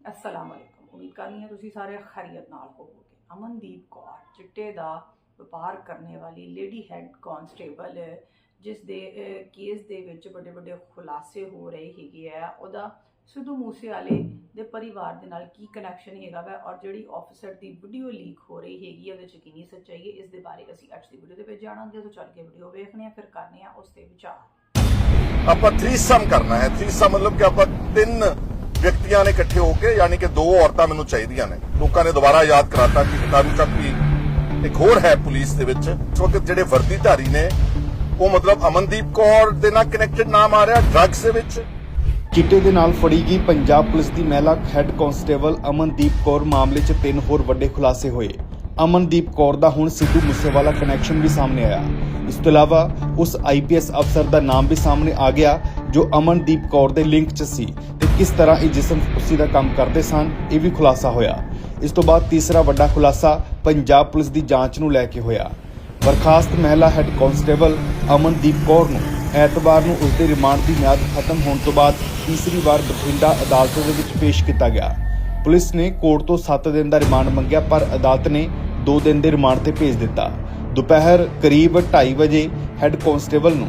ਅਸਲਾਮ ਵਾਲੇਕੁਮ ਉਮੀਦ ਕਰਨੀ ਹੈ ਤੁਸੀਂ ਸਾਰੇ ਖੈਰੀਅਤ ਨਾਲ ਹੋਵੋਗੇ। ਅਮਨਦੀਪ ਕੌਰ, ਚਿੱਟੇ ਦਾ ਵਪਾਰ ਕਰਨ ਵਾਲੀ ਲੇਡੀ ਹੈਡ ਕਾਂਸਟੇਬਲ, ਜਿਸ ਦੇ ਕੇਸ ਦੇ ਵਿੱਚ ਵੱਡੇ ਵੱਡੇ ਖੁਲਾਸੇ ਹੋ ਰਹੇ ਹੈਗੇ ਆ। ਉਹਦਾ ਸਿੱਧੂ ਮੂਸੇਵਾਲੇ ਦੇ ਪਰਿਵਾਰ ਦੇ ਨਾਲ ਕੀ ਕਨੈਕਸ਼ਨ ਹੈਗਾ ਵਾ ਔਰ ਜਿਹੜੀ ਆਫੀਸਰ ਦੀ ਵੀਡੀਓ ਲੀਕ ਹੋ ਰਹੀ ਹੈਗੀ ਆ, ਉਹਦੇ ਚ ਕਿੰਨੀ ਸੱਚਾਈ ਹੈ, ਇਸ ਦੇ ਬਾਰੇ ਅਸੀਂ ਅੱਜ ਦੀ ਵੀਡੀਓ ਦੇ ਵਿੱਚ ਜਾਣਾਂਗੇ। ਤਾਂ ਚੱਲ ਕੇ ਵੀਡੀਓ ਵੇਖਣੇ ਆ ਫਿਰ ਕਰਨੇ ਆ ਉਸ ਤੇ ਵਿਚਾਰ। ਆਪਾਂ ਥ੍ਰੀਸਮ ਕਰਨਾ ਹੈ। ਥ੍ਰੀਸਮ ਮਤਲਬ ਕਿ ਆਪਾਂ ਤਿੰਨ ਵਿਅਕਤੀਆਂ ਨੇ ਇਕੱਠੇ ਹੋ ਕੇ ਯਾਨੀ ਕਿ ਦੋ ਔਰਤਾਂ ਮੈਨੂੰ ਚਾਹੀਦੀਆਂ ਨੇ। ਲੋਕਾਂ ਨੇ ਦੁਬਾਰਾ ਯਾਦ ਕਰਾਤਾ ਕਿ ਤਾਰੂ ਚੱਕ ਵੀ ਇੱਕ ਹੋਰ ਹੈ ਪੁਲਿਸ ਦੇ ਵਿੱਚ। ਇਸ ਜਿਹੜੇ ਵਰਦੀਧਾਰੀ ਨੇ, ਉਹ ਮਤਲਬ ਅਮਨਦੀਪ ਕੌਰ ਦੇ ਨਾਲ ਕਨੈਕਟਡ ਨਾਮ ਆ ਰਿਹਾ ਡਰੱਗਸ ਦੇ ਵਿੱਚ। ਚਿੱਟੇ ਦੇ ਨਾਲ ਫੜੀ ਗਈ ਪੰਜਾਬ ਪੁਲਿਸ ਦੀ ਮਹਿਲਾ ਹੈੱਡ ਕਾਂਸਟੇਬਲ ਅਮਨਦੀਪ ਕੌਰ ਮਾਮਲੇ 'ਚ ਤਿੰਨ ਹੋਰ ਵੱਡੇ ਖੁਲਾਸੇ ਹੋਏ। ਅਮਨਦੀਪ ਕੌਰ ਦਾ ਹੁਣ ਸਿੱਧੂ ਮੂਸੇਵਾਲਾ ਕਨੈਕਸ਼ਨ ਵੀ ਸਾਹਮਣੇ ਆਇਆ। ਇਸ ਤੋਂ ਇਲਾਵਾ ਉਸ ਆਈਪੀਐਸ ਅਫਸਰ ਦਾ ਨਾਮ ਵੀ ਸਾਹਮਣੇ ਆ ਗਿਆ ਜੋ ਅਮਨਦੀਪ ਕੌਰ ਦੇ ਲਿੰਕ 'ਚ ਸੀ ਤੇ ਕਿਸ ਤਰ੍ਹਾਂ ਇਹ ਜਿਸਮ ਫਰੋਸ਼ੀ ਦਾ ਕੰਮ ਕਰਦੇ ਸਨ, ਇਹ ਵੀ ਖੁਲਾਸਾ ਹੋਇਆ। ਇਸ ਤੋਂ ਬਾਅਦ ਤੀਸਰਾ ਵੱਡਾ ਖੁਲਾਸਾ ਪੰਜਾਬ ਪੁਲਿਸ ਦੀ ਜਾਂਚ ਨੂੰ ਲੈ ਕੇ ਹੋਇਆ। ਬਰਖਾਸਤ ਮਹਿਲਾ ਹੈੱਡ ਕਾਂਸਟੇਬਲ ਅਮਨਦੀਪ ਕੌਰ ਨੂੰ ਐਤਵਾਰ ਨੂੰ ਉਸ ਦੇ ਰਿਮਾਂਡ ਦੀ ਮਿਆਦ ਖਤਮ ਹੋਣ ਤੋਂ ਬਾਅਦ ਤੀਸਰੀ ਵਾਰ ਬਠਿੰਡਾ ਅਦਾਲਤ ਦੇ ਵਿੱਚ ਪੇਸ਼ ਕੀਤਾ ਗਿਆ। ਪੁਲਿਸ ਨੇ ਕੋਰਟ ਤੋਂ 7 ਦਿਨ ਦਾ ਰਿਮਾਂਡ ਮੰਗਿਆ, ਪਰ ਅਦਾਲਤ ਨੇ 2 ਦਿਨ ਦੇ ਰਿਮਾਂਡ ਤੇ ਭੇਜ ਦਿੱਤਾ। ਦੁਪਹਿਰ ਕਰੀਬ 2:30 ਵਜੇ ਹੈੱਡ ਕਾਂਸਟੇਬਲ ਨੂੰ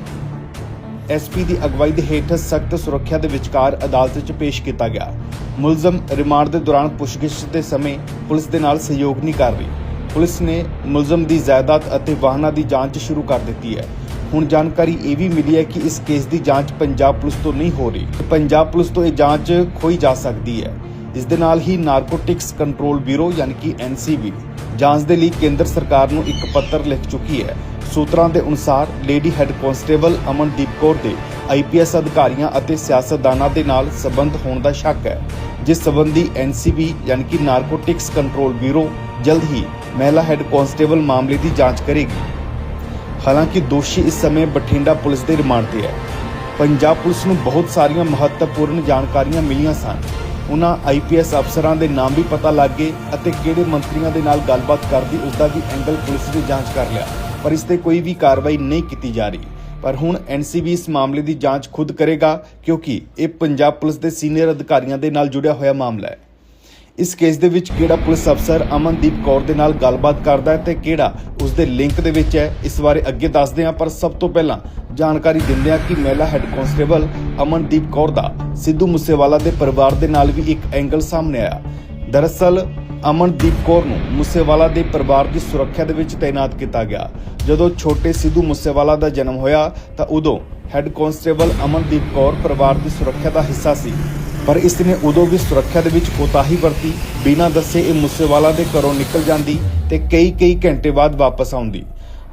ਐਸਪੀ ਦੀ ਅਗਵਾਈ ਦੇ ਹੇਠ ਸਖਤ ਸੁਰੱਖਿਆ ਦੇ ਵਿਚਕਾਰ ਅਦਾਲਤ 'ਚ ਪੇਸ਼ ਕੀਤਾ ਗਿਆ। ਮੁਲਜ਼ਮ ਰਿਮਾਂਡ ਦੇ ਦੌਰਾਨ ਪੁੱਛਗਿੱਛ ਦੇ ਸਮੇਂ ਪੁਲਿਸ ਦੇ ਨਾਲ ਸਹਿਯੋਗ ਨਹੀਂ ਕਰ ਰਹੀ। ਪੁਲਿਸ ਨੇ ਮੁਲਜ਼ਮ ਦੀ ਜਾਇਦਾਦ ਅਤੇ ਵਾਹਨਾਂ ਦੀ ਜਾਂਚ ਸ਼ੁਰੂ ਕਰ ਦਿੱਤੀ ਹੈ। ਹੁਣ ਜਾਣਕਾਰੀ ਇਹ ਵੀ ਮਿਲੀ ਹੈ ਕਿ ਇਸ ਕੇਸ ਦੀ ਜਾਂਚ ਪੰਜਾਬ ਪੁਲਿਸ ਤੋਂ ਨਹੀਂ ਹੋ ਰਹੀ। ਪੰਜਾਬ ਪੁਲਿਸ ਤੋਂ ਇਹ ਜਾਂਚ ਖੋਈ ਜਾ ਸਕਦੀ ਹੈ। ਇਸ ਦੇ ਨਾਲ ਹੀ ਨਾਰਕੋਟਿਕਸ ਕੰਟਰੋਲ ਬਿਊਰੋ ਯਾਨੀ ਕਿ ਐਨਸੀਬੀ ਜਾਂਚ ਦੇ ਲਈ ਕੇਂਦਰ ਸਰਕਾਰ ਨੂੰ ਇੱਕ ਪੱਤਰ ਲਿਖ ਚੁੱਕੀ ਹੈ। ਸੂਤਰਾਂ ਦੇ ਅਨੁਸਾਰ lady head constable Amandeep Kaur ਦੇ ਆਈਪੀਐਸ ਅਧਿਕਾਰੀਆਂ ਅਤੇ ਸਿਆਸਤਦਾਨਾਂ ਦੇ ਨਾਲ ਸਬੰਧ ਹੋਣ ਦਾ ਸ਼ੱਕ ਹੈ। ਜਿਸ ਸੰਬੰਧੀ ਐਨਸੀਬੀ ਯਾਨੀ ਕਿ ਨਾਰਕੋਟਿਕਸ ਕੰਟਰੋਲ ਬਿਊਰੋ ਜਲਦ ਹੀ ਮਹਿਲਾ ਹੈੱਡ ਕਾਂਸਟੇਬਲ ਮਾਮਲੇ ਦੀ ਜਾਂਚ ਕਰੇਗੀ। ਹਾਲਾਂਕਿ ਦੋਸ਼ੀ ਇਸ ਸਮੇਂ ਬਠਿੰਡਾ ਪੁਲਿਸ ਦੇ ਰਿਮਾਂਡ ਤੇ ਹੈ। ਪੰਜਾਬ ਪੁਲਿਸ ਨੂੰ ਬਹੁਤ ਸਾਰੀਆਂ ਮਹੱਤਵਪੂਰਨ ਜਾਣਕਾਰੀਆਂ ਮਿਲੀਆਂ ਸਨ। ਉਹਨਾਂ ਆਈਪੀਐਸ ਅਫਸਰਾਂ ਦੇ ਨਾਮ ਵੀ ਪਤਾ ਲੱਗ ਗਏ ਅਤੇ ਕਿਹੜੇ ਮੰਤਰੀਆਂ ਦੇ ਨਾਲ ਗੱਲਬਾਤ ਕਰਦੀ ਉਸ ਦਾ ਵੀ ਐਂਗਲ ਪੁਲਿਸ ਨੇ ਜਾਂਚ ਕਰ ਲਿਆ। ਪਰ ਇਸ ਤੇ ਕੋਈ ਵੀ ਕਾਰਵਾਈ ਨਹੀਂ ਕੀਤੀ ਜਾ ਰਹੀ। ਪਰ ਹੁਣ ਐਨਸੀਬੀ ਇਸ ਮਾਮਲੇ ਦੀ ਜਾਂਚ ਖੁਦ ਕਰੇਗਾ ਕਿਉਂਕਿ ਇਹ ਪੰਜਾਬ ਪੁਲਿਸ ਦੇ ਸੀਨੀਅਰ ਅਧਿਕਾਰੀਆਂ ਦੇ ਨਾਲ ਜੁੜਿਆ ਹੋਇਆ ਮਾਮਲਾ ਹੈ। ਇਸ ਕੇਸ ਦੇ ਵਿੱਚ ਕਿਹੜਾ ਪੁਲਿਸ ਅਫਸਰ ਅਮਨਦੀਪ ਕੌਰ ਦੇ ਨਾਲ ਗੱਲਬਾਤ ਕਰਦਾ ਹੈ ਤੇ ਕਿਹੜਾ ਉਸ ਦੇ ਲਿੰਕ ਦੇ ਵਿੱਚ ਹੈ, ਇਸ ਬਾਰੇ ਅੱਗੇ ਦੱਸਦੇ ਹਾਂ, ਪਰ ਸਭ ਤੋਂ ਪਹਿਲਾਂ ਜਾਣਕਾਰੀ ਦਿੰਦੇ ਹਾਂ ਕਿ ਮਹਿਲਾ ਹੈੱਡ ਕਾਂਸਟੇਬਲ ਅਮਨਦੀਪ ਕੌਰ ਦਾ ਸਿੱਧੂ ਮੂਸੇਵਾਲਾ ਦੇ ਪਰਿਵਾਰ ਦੇ ਨਾਲ ਵੀ ਇੱਕ ਐਂਗਲ ਸਾਹਮਣੇ ਆਇਆ। ਦਰਅਸਲ, ਅਮਨਦੀਪ ਕੌਰ ਨੂੰ ਮੂਸੇਵਾਲਾ ਦੇ ਪਰਿਵਾਰ ਦੀ ਸੁਰੱਖਿਆ ਦੇ ਵਿੱਚ ਤਾਇਨਾਤ ਕੀਤਾ ਗਿਆ। ਜਦੋਂ ਛੋਟੇ ਸਿੱਧੂ ਮੂਸੇਵਾਲਾ ਦਾ ਜਨਮ ਹੋਇਆ, ਤਾਂ ਉਦੋਂ ਹੈੱਡ ਕਾਂਸਟੇਬਲ ਅਮਨਦੀਪ ਕੌਰ ਪਰਿਵਾਰ ਦੀ ਸੁਰੱਖਿਆ ਦਾ ਹਿੱਸਾ ਸੀ। ਪਰ ਇਸ ਨੇ ਉਦੋਂ ਵੀ ਸੁਰੱਖਿਆ ਦੇ ਵਿੱਚ ਕੋਤਾਹੀ ਵਰਤੀ, ਬਿਨਾਂ ਦੱਸੇ ਇਹ ਮੁੱਸੇਵਾਲਾ ਦੇ ਘਰੋਂ ਨਿਕਲ ਜਾਂਦੀ ਤੇ ਕਈ ਕਈ ਘੰਟੇ ਬਾਅਦ ਵਾਪਸ ਆਉਂਦੀ।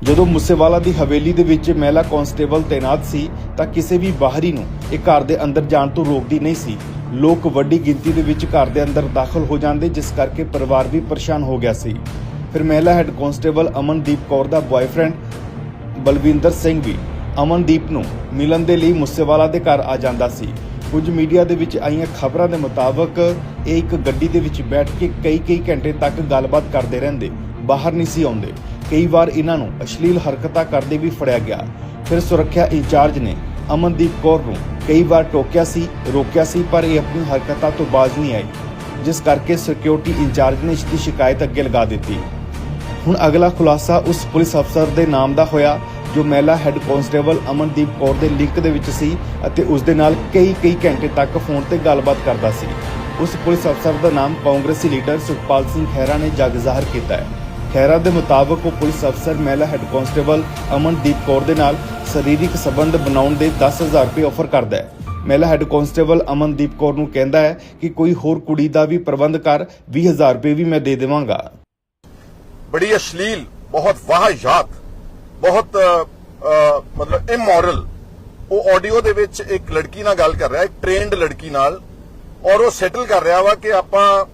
ਜਦੋਂ ਮੁੱਸੇਵਾਲਾ ਦੀ ਹਵੇਲੀ ਦੇ ਵਿੱਚ ਮਹਿਲਾ ਕਾਂਸਟੇਬਲ ਤੈਨਾਤ ਸੀ, ਤਾਂ ਕਿਸੇ ਵੀ ਬਾਹਰੀ ਨੂੰ ਇਹ ਘਰ ਦੇ ਅੰਦਰ ਜਾਣ ਤੋਂ ਰੋਕਦੀ ਨਹੀਂ ਸੀ। ਲੋਕ ਵੱਡੀ ਗਿਣਤੀ ਦੇ ਵਿੱਚ ਘਰ ਦੇ ਅੰਦਰ ਦਾਖਲ ਹੋ ਜਾਂਦੇ, ਜਿਸ ਕਰਕੇ ਪਰਿਵਾਰ ਵੀ ਪਰੇਸ਼ਾਨ ਹੋ ਗਿਆ ਸੀ। ਫਿਰ ਮਹਿਲਾ ਹੈੱਡ ਕਾਂਸਟੇਬਲ ਅਮਨਦੀਪ ਕੌਰ ਦਾ ਬॉयਫ੍ਰੈਂਡ ਬਲਵਿੰਦਰ ਸਿੰਘ ਵੀ ਅਮਨਦੀਪ ਨੂੰ ਮਿਲਣ ਦੇ ਲਈ ਮੁੱਸੇਵਾਲਾ ਦੇ ਘਰ ਆ ਜਾਂਦਾ ਸੀ। ਕੁਝ ਮੀਡੀਆ ਦੇ ਵਿੱਚ ਆਈਆਂ ਖਬਰਾਂ ਦੇ ਮੁਤਾਬਕ ਇਹ ਇੱਕ ਗੱਡੀ ਦੇ ਵਿੱਚ ਬੈਠ ਕੇ ਕਈ-ਕਈ ਘੰਟੇ ਤੱਕ ਗੱਲਬਾਤ ਕਰਦੇ ਰਹਿੰਦੇ, ਬਾਹਰ ਨਹੀਂ ਸੀ ਆਉਂਦੇ। ਕਈ ਵਾਰ ਇਹਨਾਂ ਨੂੰ ਅਸ਼ਲੀਲ ਹਰਕਤਾਂ ਕਰਦੇ ਵੀ ਫੜਿਆ ਗਿਆ। ਫਿਰ ਸੁਰੱਖਿਆ ਇੰਚਾਰਜ ਨੇ ਅਮਨਦੀਪ ਕੌਰ ਨੂੰ ਕਈ ਵਾਰ ਟੋਕਿਆ ਸੀ, ਰੋਕਿਆ ਸੀ, ਪਰ ਇਹ ਆਪਣੀ ਹਰਕਤਾਂ ਤੋਂ ਬਾਜ਼ ਨਹੀਂ ਆਈ, ਜਿਸ ਕਰਕੇ ਸਿਕਿਉਰਿਟੀ ਇੰਚਾਰਜ ਨੇ ਇਸ ਦੀ ਸ਼ਿਕਾਇਤ ਅੱਗੇ ਲਗਾ ਦਿੱਤੀ। ਹੁਣ ਅਗਲਾ ਖੁਲਾਸਾ ਉਸ ਪੁਲਿਸ ਅਫਸਰ ਦੇ ਨਾਮ ਦਾ ਹੋਇਆ। ਜੋ ਮਹਿਲਾ ਹੈੱਡ ਕਾਂਸਟੇਬਲ ਅਮਨਦੀਪ ਕੌਰ ਦੇ ਲਿੰਕ ਦੇ ਵਿੱਚ ਸੀ ਅਤੇ ਉਸ ਦੇ ਨਾਲ ਕਈ ਕਈ ਘੰਟੇ ਤੱਕ ਫੋਨ ਤੇ ਗੱਲਬਾਤ ਕਰਦਾ ਸੀ। ਉਸ ਪੁਲਿਸ ਅਫਸਰ ਦਾ ਨਾਮ ਕਾਂਗਰਸੀ ਲੀਡਰ ਸੁਖਪਾਲ ਸਿੰਘ ਖਹਿਰਾ ਨੇ ਜਗ ਜ਼ਾਹਰ ਕੀਤਾ ਹੈ। ਖਹਿਰਾ ਦੇ ਮੁਤਾਬਕ ਉਹ ਪੁਲਿਸ ਅਫਸਰ, ਮਹਿਲਾ ਹੈੱਡ ਕਾਂਸਟੇਬਲ ਅਮਨਦੀਪ ਕੌਰ ਦੇ ਨਾਲ ਸਰੀਰਕ ਸੰਬੰਧ ਬਣਾਉਣ ਦੇ 10000 ਰੁਪਏ ਆਫਰ ਕਰਦਾ ਹੈ। ਮਹਿਲਾ ਹੈੱਡ ਕਾਂਸਟੇਬਲ ਅਮਨਦੀਪ ਕੌਰ ਨੂੰ ਕਹਿੰਦਾ ਹੈ ਕਿ ਕੋਈ ਹੋਰ ਕੁੜੀ ਦਾ ਵੀ ਪ੍ਰਬੰਧ ਕਰ 20000 ਰੁਪਏ ਵੀ ਮੈਂ ਦੇ ਦੇਵਾਂਗਾ। ਬੜੀ ਅਸ਼ਲੀਲ, ਬਹੁਤ ਵਾਹਿਯਾਤ ਬਹੁਤ ਮਤਲਬ ਇਮੋਰਲ ਉਹ ਆਡੀਓ ਦੇ ਵਿੱਚ ਇੱਕ ਲੜਕੀ ਨਾਲ ਗੱਲ ਕਰ ਰਿਹਾ, ਇੱਕ ਟ੍ਰੇਨਡ ਲੜਕੀ ਨਾਲ, ਔਰ ਉਹ ਸੈਟਲ ਕਰ ਰਿਹਾ ਵਾ ਕਿ ਆਪਾਂ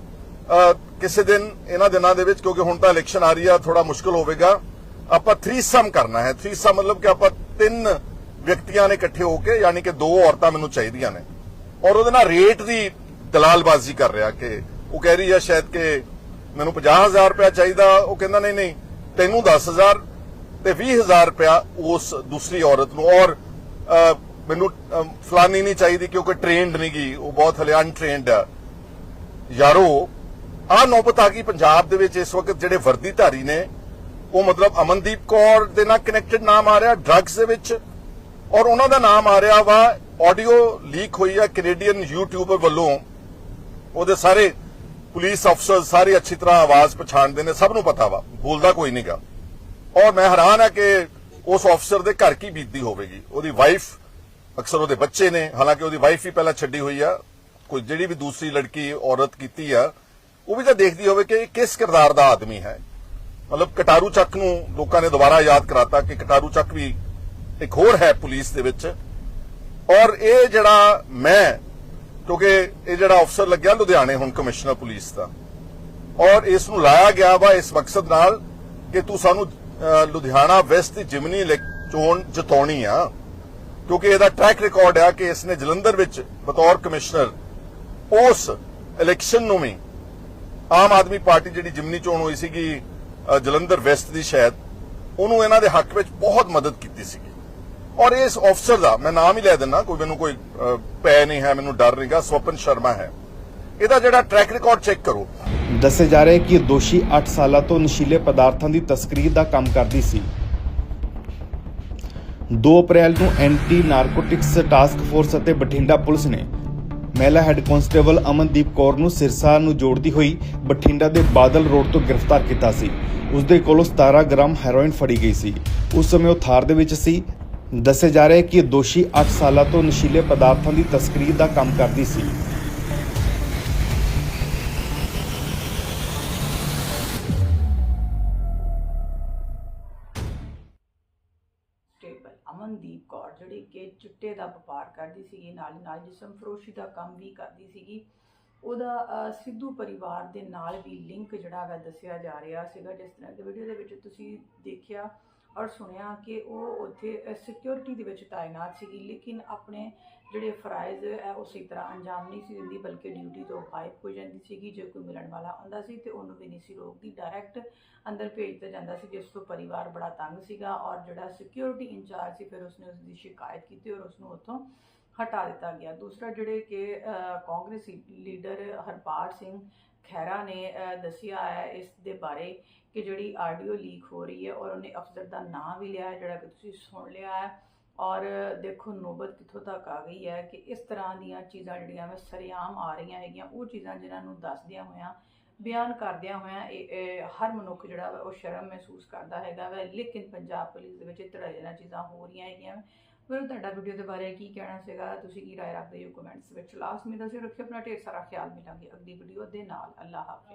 ਕਿਸੇ ਦਿਨ, ਇਹਨਾਂ ਦਿਨਾਂ ਦੇ ਵਿੱਚ, ਕਿਉਂਕਿ ਹੁਣ ਤਾਂ ਇਲੈਕਸ਼ਨ ਆ ਰਹੀ ਆ ਥੋੜਾ ਮੁਸ਼ਕਲ ਹੋਵੇਗਾ, ਆਪਾਂ ਥ੍ਰੀਸਮ ਕਰਨਾ ਹੈ। ਥ੍ਰੀਸਮ ਮਤਲਬ ਕਿ ਆਪਾਂ ਤਿੰਨ ਵਿਅਕਤੀਆਂ ਨੇ ਇਕੱਠੇ ਹੋ ਕੇ, ਯਾਨੀ ਕਿ ਦੋ ਔਰਤਾਂ ਮੈਨੂੰ ਚਾਹੀਦੀਆਂ ਨੇ। ਔਰ ਉਹਦੇ ਨਾਲ ਰੇਟ ਦੀ ਦਲਾਲਬਾਜ਼ੀ ਕਰ ਰਿਹਾ ਕਿ ਉਹ ਕਹਿ ਰਹੀ ਆ ਸ਼ਾਇਦ ਕਿ ਮੈਨੂੰ 50000 ਰੁਪਇਆ ਚਾਹੀਦਾ, ਉਹ ਕਹਿੰਦਾ ਨਹੀਂ ਨਹੀਂ, ਤੈਨੂੰ 10000 ਤੇ 20000 ਰੁਪਇਆ ਉਸ ਦੂਸਰੀ ਔਰਤ ਨੂੰ। ਔਰ ਮੈਨੂੰ ਫਲਾਨੀ ਨਹੀਂ ਚਾਹੀਦੀ ਕਿਉਂਕਿ ਟ੍ਰੇਨਡ ਨਹੀਂ ਗਈ ਉਹ ਬਹੁਤ ਹਲੇ ਅਨਟ੍ਰੇਨਡ ਆ। ਯਾਰੋ, ਆ ਨੌਬਤ ਆ ਗਈ ਪੰਜਾਬ ਦੇ ਵਿੱਚ ਇਸ ਵਕਤ ਜਿਹੜੇ ਵਰਦੀਧਾਰੀ ਨੇ, ਉਹ ਮਤਲਬ ਅਮਨਦੀਪ ਕੌਰ ਦੇ ਨਾਲ ਕਨੈਕਟਡ ਨਾਮ ਆ ਰਿਹਾ ਡਰੱਗਸ ਦੇ ਵਿੱਚ। ਔਰ ਉਹਨਾਂ ਦਾ ਨਾਮ ਆ ਰਿਹਾ ਵਾ ਆਡੀਓ ਲੀਕ ਹੋਈ ਆ ਕੈਨੇਡੀਅਨ ਯੂਟਿਊਬਰ ਵੱਲੋਂ। ਉਹਦੇ ਸਾਰੇ ਪੁਲਿਸ ਅਫਸਰ ਸਾਰੇ ਅੱਛੀ ਤਰ੍ਹਾਂ ਆਵਾਜ਼ ਪਛਾਣਦੇ ਨੇ, ਸਭ ਨੂੰ ਪਤਾ ਵਾ। ਬੋਲਦਾ ਕੋਈ ਨਹੀਂਗਾ ਔਰ ਮੈਂ ਹੈਰਾਨ ਆ ਕਿ ਉਸ ਅਫਸਰ ਦੇ ਘਰ ਕੀ ਬੀਤਦੀ ਹੋਵੇਗੀ। ਉਹਦੀ ਵਾਈਫ ਅਕਸਰ ਉਹਦੇ ਬੱਚੇ ਨੇ, ਹਾਲਾਂਕਿ ਉਹਦੀ ਵਾਈਫ ਹੀ ਪਹਿਲਾਂ ਛੱਡੀ ਹੋਈ ਆ। ਕੋਈ ਜਿਹੜੀ ਵੀ ਦੂਸਰੀ ਲੜਕੀ, ਔਰਤ ਕੀਤੀ ਆ, ਉਹ ਵੀ ਤਾਂ ਦੇਖਦੀ ਹੋਵੇ ਕਿ ਕਿਸ ਕਿਰਦਾਰ ਦਾ ਆਦਮੀ ਹੈ। ਮਤਲਬ ਕਟਾਰੂ ਚੱਕ ਨੂੰ ਲੋਕਾਂ ਨੇ ਦੁਬਾਰਾ ਯਾਦ ਕਰਾਤਾ ਕਿ ਕਟਾਰੂ ਚੱਕ ਵੀ ਇੱਕ ਹੋਰ ਹੈ ਪੁਲਿਸ ਦੇ ਵਿੱਚ। ਔਰ ਇਹ ਜਿਹੜਾ ਮੈਂ, ਕਿਉਂਕਿ ਇਹ ਜਿਹੜਾ ਅਫਸਰ ਲੱਗਿਆ ਲੁਧਿਆਣੇ ਹੁਣ ਕਮਿਸ਼ਨਰ ਪੁਲਿਸ ਦਾ। ਔਰ ਇਸ ਨੂੰ ਲਾਇਆ ਗਿਆ ਵਾ ਇਸ ਮਕਸਦ ਨਾਲ ਕਿ ਤੂੰ ਸਾਨੂੰ ਲੁਧਿਆਣਾ ਵੈਸਟ ਦੀ ਜਿਮਨੀ ਚੋਣ ਜਿਤਾਉਣੀ ਆ। ਕਿਉਂਕਿ ਇਹਦਾ ਟਰੈਕ ਰਿਕਾਰਡ ਆ ਕਿ ਇਸਨੇ ਜਲੰਧਰ ਵਿੱਚ ਬਤੌਰ ਕਮਿਸ਼ਨਰ ਉਸ ਇਲੈਕਸ਼ਨ ਨੂੰ ਵੀ ਆਮ ਆਦਮੀ ਪਾਰਟੀ ਜਿਹੜੀ ਜਿਮਨੀ ਚੋਣ ਹੋਈ ਸੀਗੀ ਜਲੰਧਰ ਵੈਸਟ ਦੀ ਸ਼ਾਇਦ, ਉਹਨੂੰ ਇਹਨਾਂ ਦੇ ਹੱਕ ਵਿੱਚ ਬਹੁਤ ਮਦਦ ਕੀਤੀ ਸੀਗੀ। ਔਰ ਇਸ ਅਫਸਰ ਦਾ, ਮੈਂ ਨਾਮ ਹੀ ਲੈ ਦਿੰਦਾ, ਕੋਈ ਮੈਨੂੰ ਕੋਈ ਪੈ ਨਹੀਂ ਹੈ, ਮੈਨੂੰ ਡਰ ਨਹੀਂਗਾ, ਸਵਪਨ ਸ਼ਰਮਾ ਹੈ। ਇਹਦਾ ਜਿਹੜਾ ਟਰੈਕ ਰਿਕਾਰਡ ਚੈੱਕ ਕਰੋ। ਦੱਸਿਆ ਜਾ ਰਿਹਾ ਹੈ ਕਿ ਦੋਸ਼ੀ 8 ਸਾਲਾਂ ਤੋਂ ਨਸ਼ੀਲੇ ਪਦਾਰਥਾਂ ਦੀ ਤਸਕਰੀ ਦਾ ਕੰਮ ਕਰਦੀ ਸੀ। 2 ਅਪ੍ਰੈਲ ਨੂੰ ਐਂਟੀ ਨਾਰਕੋਟਿਕਸ ਟਾਸਕ ਫੋਰਸ ਅਤੇ ਬਠਿੰਡਾ ਪੁਲਿਸ ਨੇ ਮਹਿਲਾ ਹੈੱਡ ਕਾਂਸਟੇਬਲ ਅਮਨਦੀਪ ਕੌਰ ਨੂੰ ਸਿਰਸਾ ਨੂੰ ਜੋੜਦੀ ਹੋਈ ਬਠਿੰਡਾ ਦੇ ਬਾਦਲ ਰੋਡ ਤੋਂ ਗ੍ਰਿਫਤਾਰ ਕੀਤਾ ਸੀ। ਉਸ ਦੇ ਕੋਲੋਂ 17 ਗ੍ਰਾਮ ਹੈਰੋਇਨ ਫੜੀ ਗਈ ਸੀ। ਉਸ ਸਮੇਂ ਉਹ ਥਾਰ ਦੇ ਵਿੱਚ ਸੀ। ਦੱਸਿਆ ਜਾ ਰਿਹਾ ਹੈ ਕਿ ਦੋਸ਼ੀ 8 ਸਾਲਾਂ ਤੋਂ ਨਸ਼ੀਲੇ ਪਦਾਰਥਾਂ ਦੀ ਤਸਕਰੀ ਦਾ ਕੰਮ ਕਰਦੀ ਸੀ। ਅਮਨਦੀਪ ਕੌਰ, ਜਿਹੜੀ ਕਿ ਚਿੱਟੇ ਦਾ ਵਪਾਰ ਕਰਦੀ ਸੀਗੀ, ਨਾਲ ਹੀ ਨਾਲ ਜਿਸਮ ਫਰੋਸ਼ੀ ਦਾ ਕੰਮ ਵੀ ਕਰਦੀ ਸੀਗੀ। ਉਹਦਾ ਸਿੱਧੂ ਪਰਿਵਾਰ ਦੇ ਨਾਲ ਵੀ ਲਿੰਕ ਜਿਹੜਾ ਵਾ ਦੱਸਿਆ ਜਾ ਰਿਹਾ ਸੀਗਾ ਜਿਸ ਤਰ੍ਹਾਂ ਦੀ ਵੀਡੀਓ ਦੇ ਵਿੱਚ ਤੁਸੀਂ ਦੇਖਿਆ ਔਰ ਸੁਣਿਆ ਕਿ ਉਹ ਉੱਥੇ ਸਿਕਿਉਰਿਟੀ ਦੇ ਵਿੱਚ ਤਾਇਨਾਤ ਸੀਗੀ, ਲੇਕਿਨ ਆਪਣੇ ਜਿਹੜੇ ਫਰਾਈਜ਼ ਹੈ ਉਸੇ ਤਰ੍ਹਾਂ ਅੰਜਾਮ ਨਹੀਂ ਸੀ ਦਿੰਦੀ ਬਲਕਿ ਡਿਊਟੀ ਤੋਂ ਗਾਇਬ ਹੋ ਜਾਂਦੀ ਸੀਗੀ ਜੇ ਕੋਈ ਮਿਲਣ ਵਾਲਾ ਆਉਂਦਾ ਸੀ ਤੇ ਉਹਨੂੰ ਵੀ ਨਹੀਂ ਸੀ ਰੋਕਦੀ। ਡਾਇਰੈਕਟ ਅੰਦਰ ਭੇਜ ਦਿੱਤਾ ਜਾਂਦਾ ਸੀ ਜਿਸ ਤੋਂ ਪਰਿਵਾਰ ਬੜਾ ਤੰਗ ਸੀਗਾ ਔਰ ਜਿਹੜਾ ਸਿਕਿਉਰਿਟੀ ਇੰਚਾਰਜ ਸੀ ਫਿਰ ਉਸਨੇ ਉਸ ਦੀ ਸ਼ਿਕਾਇਤ ਕੀਤੀ ਔਰ ਉਸਨੂੰ ਉੱਥੋਂ ਹਟਾ ਦਿੱਤਾ ਗਿਆ। ਦੂਸਰਾ ਜਿਹੜੇ ਕਿ ਅਹ, ਕਾਂਗਰਸੀ ਲੀਡਰ ਹਰਪਾਲ ਸਿੰਘ ਖਹਿਰਾ ਨੇ ਦੱਸਿਆ ਹੈ ਇਸ ਦੇ ਬਾਰੇ ਕਿ ਜਿਹੜੀ ਆਡੀਓ ਲੀਕ ਹੋ ਰਹੀ ਹੈ ਔਰ ਉਹਨੇ ਅਫਸਰ ਦਾ ਨਾਂ ਵੀ ਲਿਆ ਜਿਹੜਾ ਕਿ ਤੁਸੀਂ ਸੁਣ ਲਿਆ ਹੈ। ਔਰ ਦੇਖੋ ਨੋਬਤ ਕਿੱਥੋਂ ਤੱਕ ਆ ਗਈ ਹੈ ਕਿ ਇਸ ਤਰ੍ਹਾਂ ਦੀਆਂ ਚੀਜ਼ਾਂ ਜਿਹੜੀਆਂ ਵੇ ਸਰਿਆਮ ਆ ਰਹੀਆਂ ਹੈਗੀਆਂ, ਉਹ ਚੀਜ਼ਾਂ ਜਿਨ੍ਹਾਂ ਨੂੰ ਦੱਸਦਿਆਂ ਹੋਇਆਂ, ਬਿਆਨ ਕਰਦਿਆਂ ਹੋਇਆਂ ਇਹ ਹਰ ਮਨੁੱਖ ਜਿਹੜਾ ਵਾ ਉਹ ਸ਼ਰਮ ਮਹਿਸੂਸ ਕਰਦਾ ਹੈਗਾ ਵਾ। ਲੇਕਿਨ ਪੰਜਾਬ ਪੁਲਿਸ ਦੇ ਵਿੱਚ ਧੜਾਈ ਨਾਲ ਚੀਜ਼ਾਂ ਹੋ ਰਹੀਆਂ ਹੈਗੀਆਂ ਮੈਨੂੰ ਤੁਹਾਡਾ ਵੀਡੀਓ ਦੇ ਬਾਰੇ ਕੀ ਕਹਿਣਾ ਸੀਗਾ? ਤੁਸੀਂ ਕੀ ਰਾਏ ਰੱਖਦੇ ਹੋ ਕਮੈਂਟਸ ਵਿੱਚ? ਲਾਸਟ ਮੇਰਾ ਦੱਸਿਓ ਰੱਖਿਓ, ਆਪਣਾ ਢੇਰ ਸਾਰਾ ਖਿਆਲ ਮਿਲਾਂਗੇ ਅਗਲੀ ਵੀਡੀਓ ਦੇ ਨਾਲ ਅੱਲਾ ਹਾਫਿਜ਼।